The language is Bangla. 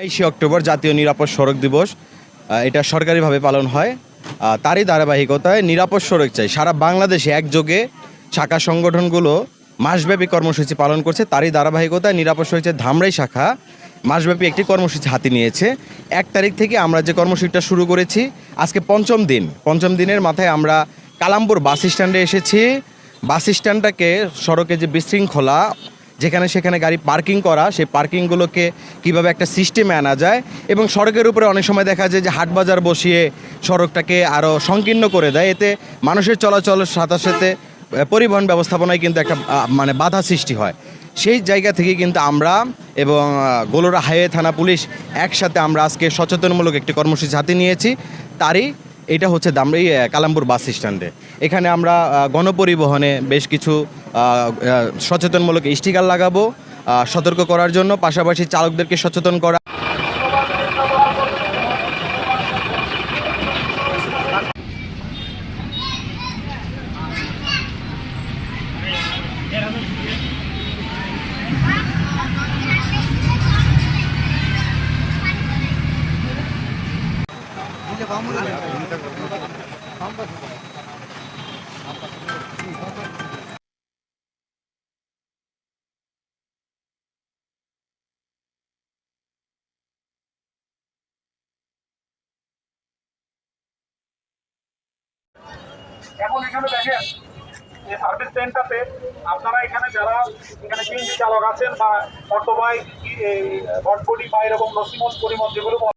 বাইশে অক্টোবর জাতীয় নিরাপদ সড়ক দিবস এটা সরকারিভাবে পালন হয়। তারই ধারাবাহিকতায় নিরাপদ সড়ক চাই। সারা বাংলাদেশে একযোগে শাখা সংগঠনগুলো মাসব্যাপী কর্মসূচি পালন করছে। তারই ধারাবাহিকতায় নিরাপদ সড়কের ধামরাই শাখা মাসব্যাপী একটি কর্মসূচি হাতে নিয়েছে। এক তারিখ থেকে আমরা যে কর্মসূচিটা শুরু করেছি, আজকে পঞ্চম দিন। পঞ্চম দিনের মাথায় আমরা কালামপুর বাস স্ট্যান্ডে এসেছি। বাস স্ট্যান্ডটাকে সড়কে যে বিশৃঙ্খলা যেখানে সেখানে গাড়ি পার্কিং করা, সেই পার্কিংগুলোকে কীভাবে একটা সিস্টেমে আনা যায় এবং সড়কের উপরে অনেক সময় দেখা যায় যে হাট বাজার বসিয়ে সড়কটাকে আরও সংকীর্ণ করে দেয়। এতে মানুষের চলাচলের সাথে সাথে পরিবহন ব্যবস্থাপনায় কিন্তু একটা মানে বাধা সৃষ্টি হয়। সেই জায়গা থেকে কিন্তু আমরা এবং গোলরা হাইওয়ে থানা পুলিশ একসাথে আমরা আজকে সচেতনমূলক একটি কর্মসূচি হাতে নিয়েছি। তারই এটা হচ্ছে দামড়ি কালামপুর বাস স্ট্যান্ডে। এখানে আমরা গণপরিবহনে বেশ কিছু সচেতনমূলক স্টিকার লাগাবো সতর্ক করার জন্য। পাশাপাশি চালকদেরকে সচেতন করা এখন এখানে দেখেন যে সার্ভিস সেন্টারতে আপনারা এখানে যারা এখানে সিএনজি চালক আছেন বা অটো বাইক ভটভটি বা এরকম নসিমন পরিমল যেগুলো